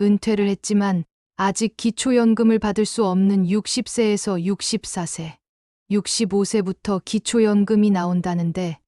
은퇴를 했지만 아직 기초연금을 받을 수 없는 60세에서 64세, 65세부터 기초연금이 나온다는데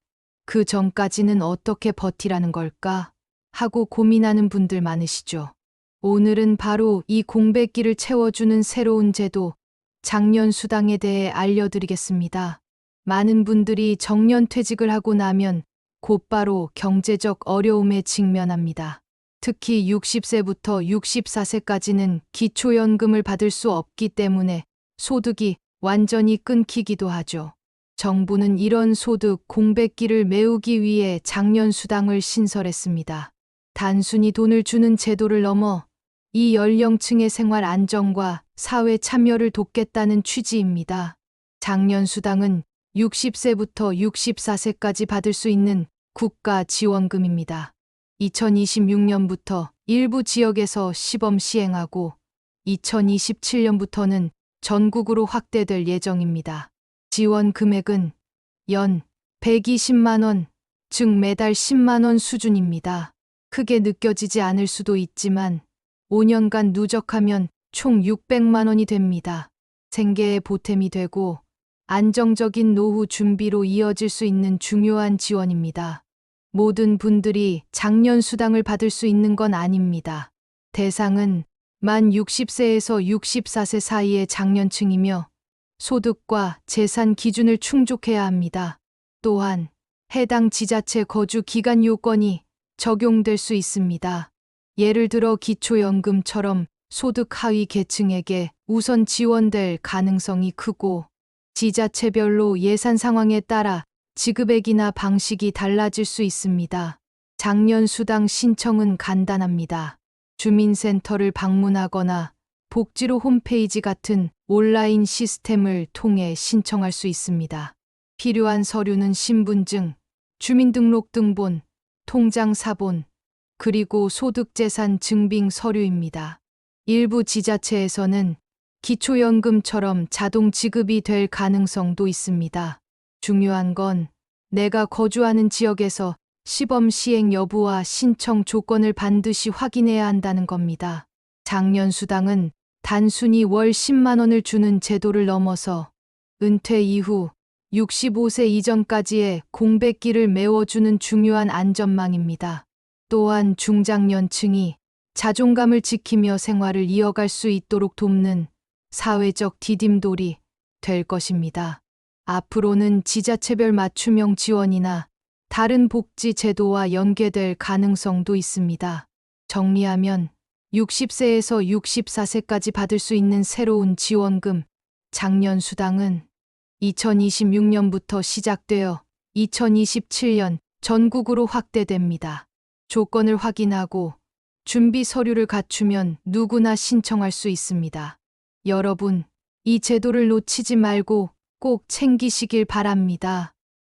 그 전까지는 어떻게 버티라는 걸까? 하고 고민하는 분들 많으시죠. 오늘은 바로 이 공백기를 채워주는 새로운 제도, 장년수당에 대해 알려드리겠습니다. 많은 분들이 정년 퇴직을 하고 나면 곧바로 경제적 어려움에 직면합니다. 특히 60세부터 64세까지는 기초연금을 받을 수 없기 때문에 소득이 완전히 끊기기도 하죠. 정부는 이런 소득 공백기를 메우기 위해 장년수당을 신설했습니다. 단순히 돈을 주는 제도를 넘어 이 연령층의 생활 안정과 사회 참여를 돕겠다는 취지입니다. 장년수당은 60세부터 64세까지 받을 수 있는 국가 지원금입니다. 2026년부터 일부 지역에서 시범 시행하고 2027년부터는 전국으로 확대될 예정입니다. 지원 금액은 연 120만원, 즉 매달 10만원 수준입니다. 크게 느껴지지 않을 수도 있지만 5년간 누적하면 총 600만원이 됩니다. 생계의 보탬이 되고 안정적인 노후 준비로 이어질 수 있는 중요한 지원입니다. 모든 분들이 장년 수당을 받을 수 있는 건 아닙니다. 대상은 만 60세에서 64세 사이의 장년층이며 소득과 재산 기준을 충족해야 합니다. 또한 해당 지자체 거주 기간 요건이 적용될 수 있습니다. 예를 들어 기초연금처럼 소득 하위 계층에게 우선 지원될 가능성이 크고 지자체별로 예산 상황에 따라 지급액이나 방식이 달라질 수 있습니다. 장년수당 신청은 간단합니다. 주민센터를 방문하거나 복지로 홈페이지 같은 온라인 시스템을 통해 신청할 수 있습니다. 필요한 서류는 신분증, 주민등록등본, 통장 사본, 그리고 소득재산 증빙 서류입니다. 일부 지자체에서는 기초연금처럼 자동 지급이 될 가능성도 있습니다. 중요한 건 내가 거주하는 지역에서 시범 시행 여부와 신청 조건을 반드시 확인해야 한다는 겁니다. 장년수당은 단순히 월 10만 원을 주는 제도를 넘어서 은퇴 이후 65세 이전까지의 공백기를 메워주는 중요한 안전망입니다. 또한 중장년층이 자존감을 지키며 생활을 이어갈 수 있도록 돕는 사회적 디딤돌이 될 것입니다. 앞으로는 지자체별 맞춤형 지원이나 다른 복지 제도와 연계될 가능성도 있습니다. 정리하면 60세에서 64세까지 받을 수 있는 새로운 지원금, 장년수당은 2026년부터 시작되어 2027년 전국으로 확대됩니다. 조건을 확인하고 준비 서류를 갖추면 누구나 신청할 수 있습니다. 여러분, 이 제도를 놓치지 말고 꼭 챙기시길 바랍니다.